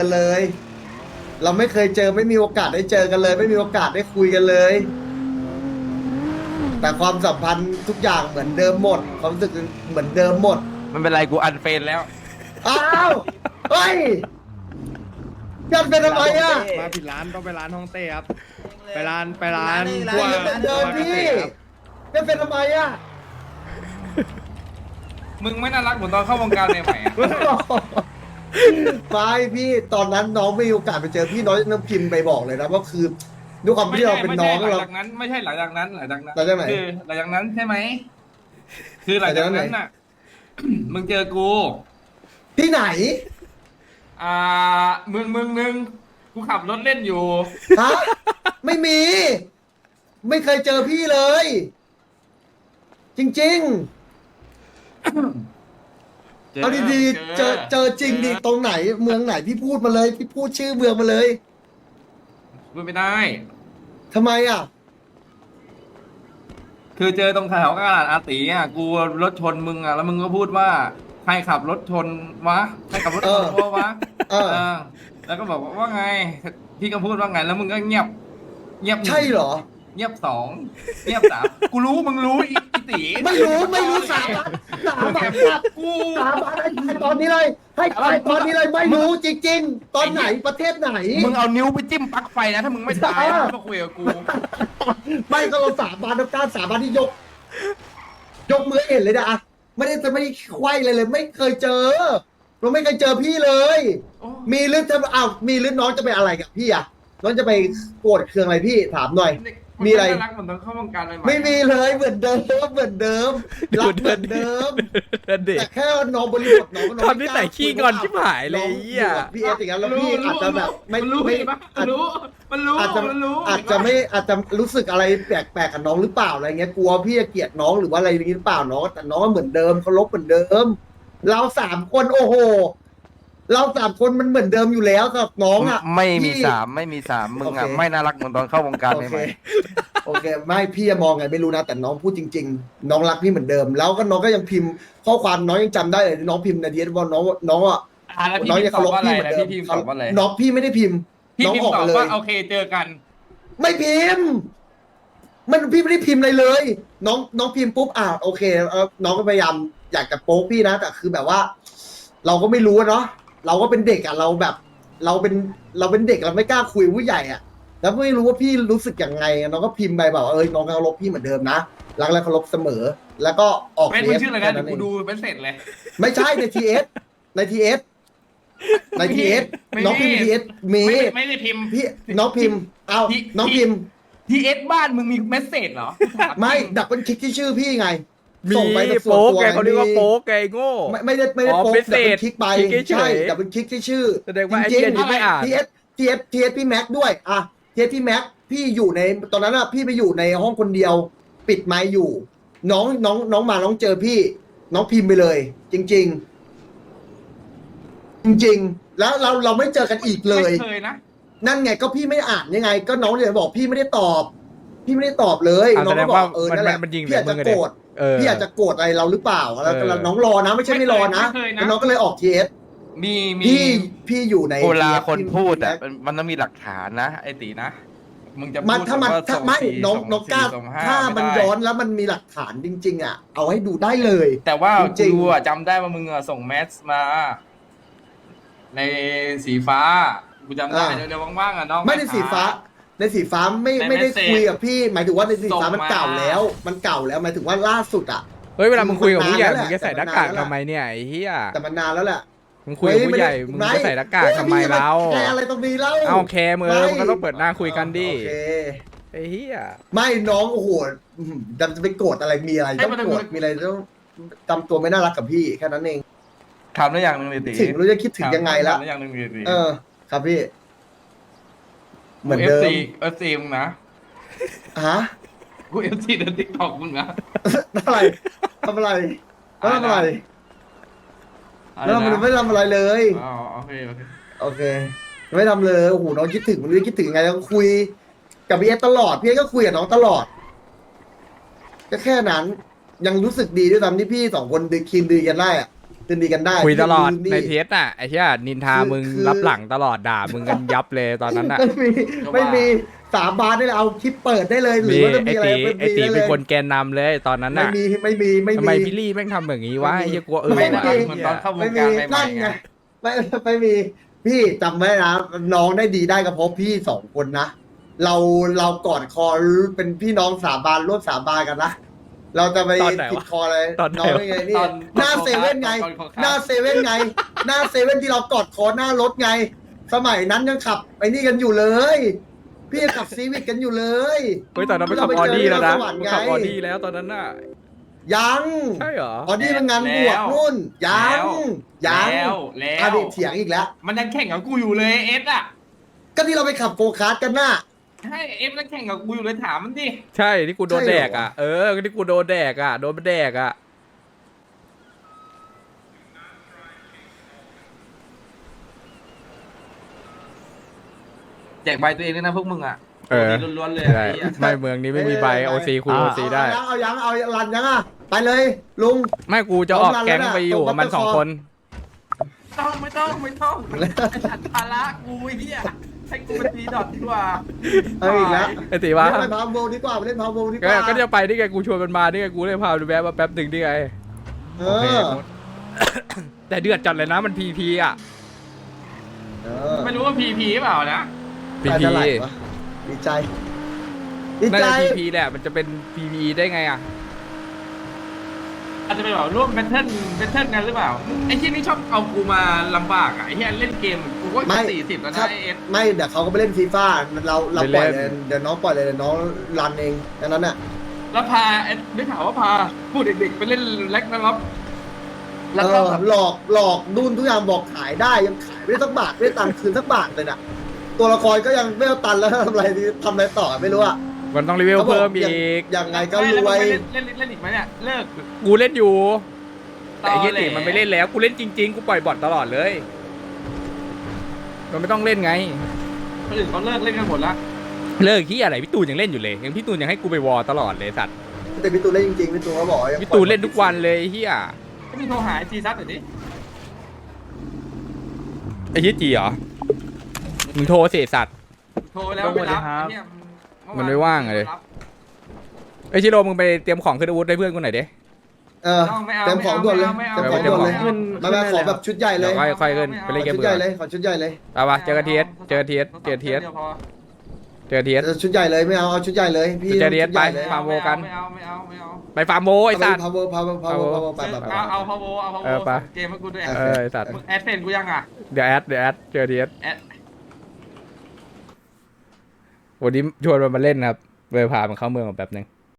กันเลย เราไม่เคยเจอไม่มีโอกาสได้เจอกันเลย ไม่มีโอกาสได้คุยกันเลย แต่ความสัมพันธ์ทุกอย่างเหมือนเดิมหมด ความรู้สึกเหมือนเดิมหมด มันเป็นไรกูอันเฟนแล้ว อ้าวเฮ้ยยันเป็นทำไมอะมาผิดร้านต้องไปร้านฮ่องเต้ครับ ไปร้านไปร้านยันเป็นเดิมพี่ยันเป็นทำไมอะมึงไม่น่ารักเหมือนตอนเข้าวงการใหม่ๆอะ ไม่พี่ตอนนั้นน้องไม่มีโอกาสไปเจอพี่น้อยน้ำพิมพ์ไปบอกเลยนะว่าคือด้วยความที่เราเป็นน้องไม่ใช่หลัเรา งจากนั้นไม่ใช่หลังจากนั้นหลังจากนั้นหลังจากไหน คือหลังจากนั้นใช่ไหมคือหลังจากนั้นน่ะ มึงเจอกู ที่ไหนอ่าเมืองเมืองหนึ่งกูขับรถเล่นอยู่ ฮะไม่มี ไม่เคยเจอพี่เลย จริงๆ เอาดีๆ เจอเจอจริงดิตรงไหนเมืองไหนพี่พูดมาเลย พี่พูดชื่อเมืองมาเลยพูดไม่ได้ ทำไมอะ คือเจอตรงแถวกระดาษอาตีอะกูรถชนมึงอะแล้วมึงก็พูดว่าใครขับรถชนวะใครขับรถชนเออวะวะเออ เออ แล้วก็บอกว่าไง พี่ก็พูดว่าไง แล้วมึงก็เงียบ เงียบนึ่งใช่เหรอ เงียบสองเงียบสามกูรู้มึงรู้อีอี ตีไม่รู้ไม่รู้สาบานสาบานครับกูสาบานให้ใครตอนนี้เลย ให้ใครตอนนี้เลยไม่รู้จริง ๆ ตอนไหนประเทศไหน มึงเอานิ้วไปจิ้มปลั๊กไฟนะถ้ามึงไม่ตายนะมึงมาคุยกับกู ไม่ก็เราสาบานน้ำการสาบานที่ยก ยกมือเห็นเลยนะอะไม่ได้จะไม่ไขว้เลยเลย ไม่เคยเจอ เราไม่เคยเจอพี่เลย โอ้ มีหรือจะอ้าวมีหรือน้องจะไปอะไรกับพี่อะน้องจะไปโกรธเคืองอะไรพี่ถามหน่อย เด็กมีอะไรนน่ารักเหมือนตอนเข้าวงการเลยหไม่มีเลยเหมือนเดิมเหมือนเดิมรักเหมือนเดิมเดินดิแต่แค่น้องบริบทน้องน้องทำนิสัยขี้งอนชิบหายเลยน้องไอ้เหี้ยกับพี่เอสอย่างนั้นแล้วพี่อาจจะแบบไม่มันรู้ไม่เห็นปะอาจ มันรู้ มันรู้อาจจะมันรู้อาจจะไม่อาจจะรู้สึกอะไรแปลกๆกับน้องหรือเปล่าอะไรเงี้ยกลัวพี่จะเกลียดน้องหรือว่าอะไรอย่างนี้หรือเปล่าน้องแต่น้องก็เหมือนเดิมเคารพเหมือนเดิม เราสามคนโอ้โห เราสามคนมันเหมือนเดิมอยู่แล้วสำหรับน้องอะไม่มีพี่ สามไม่มีสามมึงอะโอเค ไม่น่ารักเหมือนตอนเข้าวงการโอใหเคม่โอเค ไม่พี่จะมองไงไม่รู้นะ แต่น้องพูดจริง ๆ น้องรักพี่เหมือนเดิม แล้วก็น้องก็ยังพิมพ์ ข้อความน้องยังจำได้เลยน้องพิมพ์ในดีเอสว่าน้องน้องอะๆอะแล้วพี่น้องพิยังมพ์ตเคาอบรพว่าอะไรพี่เหมือนนะเดิมพี่พิมพ์ตอบว่าอะไรน้องพี่ไม่ได้พิมพ์ พี่น้องพิมออกพ์ตอบมาเลยว่าโอเคเจอกัน ไม่พิมพ์ มันพี่ไม่ได้พิมพ์อะไรเลย น้องน้องพิมพ์ปุ๊บอ่าโอเคเออน้องก็พยายามอยากจะโป๊กพี่นะแต่คือแบบว่า เราก็ไม่รู้อะเนาะ เราก็เป็นเด็กอะเราแบบ เราเป็นเราเป็นเด็กเราไม่กล้าคุยกับผู้ใหญ่อะแล้วไม่รู้ว่าพี่รู้สึกยังไงน้องก็พิมพ์ไปแบบว่าเอ้ยน้องเคารพพี่เหมือนเดิมนะรักและเคารพเสมอ แล้วก็ออกเป็นเทมึงปชื่ออะไรนะแค่เดี๋ยวกูเองดูเป็นเสร็จเลย ไม่ใช่ในทีเอสในทีเอสในทีเอสไม่มี น้องพิมพ์ทีเอสมีไม่ได้ไม่ได้พิมพ์ พี่น้องพิมพ์เอาพี่ น้องพิมพ์ ทีเอสบ้านมึงมีเมสเซจเหรอ ไม่ดับเบิลคลิกที่ชื่อพี่ไง มีส่งไปแต่ส่วนโป๊กตัวไงเขาเรียกว่ามีโป๊กไงโง่ ไม่ไม่ได้ไม่ได้อ๋อโป๊กเป็นดับเศเบิษลคลิกไปคลิกเฉยๆ ใช่ดับเบิลคลิกที่ชื่อแสดงว่าไอ้จริงเหี้ยนี่ไม่อ่าน ทีเอสทีเอสทีเอสพี่แม็กด้วยอะทีเอสพี่แม็กพี่อยู่ในตอนนั้นอะพี่ไปอยู่ในห้องคนเดียว ปิดไมค์อยู่ น้องน้องน้องมาน้องเจอพี่ น้องพิมพ์ไปเลย จริง ๆ จริง ๆ แล้วเราเราไม่เจอกันอีกเลย ไม่เคยนะ นั่นไงก็พี่ไม่อ่านยังไง ก็น้องเลยบอกพี่ไม่ได้ตอบ พี่ไม่ได้ตอบเลยอะน้องแสดก็งบอว่ากเออมันนั่นแหละมันยิงพี่อาจจะมึงอะโกดิรธ เออ พี่อาจจะโกรธอะไรเราหรือเปล่าแล้วเออแล้วน้องรอนะ ไม่ใช่ไม่รอนะไม่เคยนะ แล้วน้องก็เลยออกทีเอสมีมีพี่พี่อยู่ในเวลา TS คนพูดอะพี่มันต้องมีหลักฐานนะ ไอ้ตีนะ มึงจะมันพูดถ้ามันว่ถ้าส่งไม่สี่น้องส่น้องกล้าสี่ส่งห้ถ้ามันไได้ย้อนแล้วมันมีหลักฐานจริง ๆ อะ เอาให้ดูได้เลย แต่ว่าจริงๆ กูอะจำได้ว่ามึงอะส่งแมสมา ในสีฟ้า กูจำได้เดี๋ยวเดี๋ยวว่างๆอะน้องไม่ในสีฟ้า ในสีฟ้าไม่ในไม่ได้ message คุยกับพี่ หมายถึงว่าในสีฟ้าส่งมันมาเก่าแล้ว มันเก่าแล้วหมายถึงว่าล่าสุดอะเฮ้ยเวลามึงคุยกับผู้ใหญ่มันนานแล้วมึงจะใส่หน้ากากแต่มันนานแล้วทำไมเนี่ยไอ้เหี้ยแต่มันนานแล้วแหละมึงคุยกับผู้ใหญ่มึงจะใส่หน้ากากทำไมเราแคร์อะไรตรงนี้เล่าเอาแคร์มือไม่มึงก็ต้องเปิดหน้าคุยกันดิโอเคไอ้เหี้ยไม่น้องโอ้โหอื้อหือจะจะไปโกรธอะไรมีอะไรต้องโกรธมีอะไรต้องทำตัวไม่น่ารักกับพี่แค่นั้นเองถามได้อย่างหนึ่งเลยตีถึงรู้จะคิดถึงยังไงละถามได้อย่างหนึ่งเลยตีเออ ครับพี่ เหมือนเดิมซีเอฟซีมึงนะ ฮะ กูเอฟซีในทิกตอกมึงนะ อะไรทำอะไรแล้วทำอะไรอะไรแล้วนะมันไม่ทำอะไรเลย อ๋อโอเคโอเคโอเค ไม่ทำเลยโอ้โหน้องคิดถึงมันรู้จะคิดถึงยังไงแล้วก็คุย กับพี่เอสตลอดพี่เอสก็คุยกับน้องตลอดก็แค่นั้น ยังรู้สึกดีด้วยซ้ำที่พี่สองคนดีคีนดีกันได้อะ คืนดีกันได้คุยตลอดพี่ในลืมเทสน่ะไอ้เหี้ยนินทาคือมึงคือรับหลังตลอดด่ามึงกันยับเลยตอนนั้นน่ะไม่มีไม่มีสามบาทได้เลยเอาคลิปเปิดได้เลยหรือมีว่าจะไอ้มีอะไรตีไม่ไอ้มีตีได้เลเป็นยคนแกนนำเลยตอนนั้นไม่น่ะมีไม่มีไม่ทำไมมีพี่ลี่แม่งทำแบบนี้วะไม่มีไอ้เหี้ยกลัวเออไม่ไม่ได้มีเหมือนตอนเข้าวไม่งมีการใหม่นั่นๆไงไงไม่ไม่มีพี่จำไว้นะน้องได้ดีได้ก็เพราะพี่สองคนนะเราเรากอดคอเป็นพี่น้องสาบานร่วมสาบานกันนะ เราจะไปตอนไหนติดวะคอเลยตอนไหนน้องวะได้ไงนี่ตอนหน้าเซเว่นไง ตอนโคคัสหน้าเซเว่นไง หน้าเซเว่นที่เรากอดคอหน้ารถไง สมัยนั้นยังขับไอ้นี่กันอยู่เลย พี่ยังขับซีวิกกันอยู่เลย เฮ้ยตอนนั้นไม่ขับเราอไปอเจอดี้แล้วนะที่สวรรค์ไงขับออดี้แล้วตอนนั้นน่ะยังใช่เหรอ ออดี้มันงานบวชแล้ว นู่น ยัง ยังแล้วแล้วอาดิเถียงอีกแล้ว มันยังแข่งกับกูอยู่เลยเอสอะ ก็ที่เราไปขับโฟกัสกันน่ะ ใช่เอฟยังแข่งกับกูอยู่เลยถามมันดิใช่ที่กูโดนใช่เหรอ แดกอะเออที่กูโดนแดกอะโดนมันแดกอะแจกใบตัวเองด้วยนะพวกมึงอะเออล้วนๆเลยใช่ไอ้เหี้ยไม่เมืองนี้ไม่มีใบโอซีคุยโอซีได้ เอายังเอายังเอารันยังอะ ไปเลยลุง ไม่กูจะออกแก๊งไปอยู่กับมันสองคนต้องไม่ต้องไม่ต้องจัดภาระกูไอ้เหี้ย ให้กูเป็นตีดอทดีกว่าเอาอีกแล้วไอ้ตีวะเล่นไปพาวโบดีกว่าไปเล่นพาวโบดีกก็ว่าก็จะไปนี่ไงกูชวนมันมานี่ไงกูเลยพาดูแวะมาแป๊บหนึ่งนี่ไงเอโอเคอแต่เดือดจัดเลยนะมันพีพีอะเออไม่รู้ว่าพีพีเปล่านะพีใจพีจะไหลวะดีใจดีน่าใจจะพีพีแหละมันจะเป็นพีพีได้ไงอะ อาจจะเป็นแบบร่วมแบทเทิลแบทเทิลกันหรือเปล่าไอ้ที่นี่ชอบเอากูมาลำบากอะไอ้ที่เล่นเกมกูก็ไม่สี่สิบแล้วครันะบไอ้เอสไม่เดี๋ยวเขาก็ไปเล่นฟีฟ่าเราเราไปปล่อยเล่เลยนเดี๋ยวน้องปล่อยเลยเดี๋ยวน้องรันเองแค่นั้นน่ะแล้วพาเอ็ดได้ข่าวว่าพาผู้เด็กๆไปเล่นแล็กนะครับเอแล้วก็อแบบหลอกหลอกนู่นทุกอย่างบอกขายได้ยังขายไม่ได้สักบาทไม่ได้ตังค์คืนสักบาทเลยน่ะ ตัวละครก็ยังไม่เอาตันแล้วทำอะไรดีทำอะไรต่อไม่รู้อะ มันต้องรีวิวเขาบอกเพิ่มอีกยังไงก็ไม่รแล้ววยมึงไปเล่นเล่นเล่นอีกไหมเนี่ยเลิกกูเล่นอยู่ตอแต่ไอ้เหี้ยแหลติมันไม่เล่นแล้วกูเล่นจริง ๆ กูปล่อยบอทตลอดเลย มันไม่ต้องเล่นไงคนอื่นเขาเลิกเล่นกันหมดละเลิกที่อะไรพี่ตูนยังเล่นอยู่เลยยังพี่ตูนยังให้กูไปวอลตลอดเลยสัตว์แต่พี่ตูนเล่นจริงๆพี่ตูนเขาบอกว่ายังพี่ตูนเล่นทุกวันเลยไอ้เฮียก็มีโทรหาจีซัสหน่อยดิไอ้เฮียจีเหรอมึงโทรเสียสัตว์โทรแล้วไม่รับไอ้เหี้ย มันไม่ว่างอะเลยไอ้ชิโร่มึงไปเตรียมของขึ้นอาวุธให้เพื่อนกูหน่อยดิ เออไม่เอาเต็มของด่วนเลยไม่เอาเต็มไม่ของเอาด่วนเลยไม่เอามามาขอแบบชุดใหญ่เลเดี๋ยยวค่อยค่อยขึ้นไปเล่นเกมชุดเบื่ใหญ่อเลยขอชุดใหญ่เลยไปวะเจอกันทีเอสเจอกันทีเอสเจอกันทีเอสดี๋ยวพอเจอกันทีเอสชุดใหญ่เลยไม่เอาเอาชุดใหญ่เลยพี่ชุดใหญ่ DS ชุใหญ่เลยไปฟาร์มโวกัน ไม่เอาไม่เอาไม่เอาไปฟาร์มโมไอ้สัตว์ พาวเวอร์พาวเวอร์พาวเวอร์พาวเวอร์ไปไปไป เอาเอาพาวโวเอาพาวเออโวไป เกมให้กูด้วยเอเออไอ้สัตว์มึงแอดเฟนกูยังอะเดี๋ยวแอดเดี๋ยวแอดเจอทีเอสแอด วันนี้ชวนมันมาเล่นครับเลยพามันเข้าเมืองแบบหนึง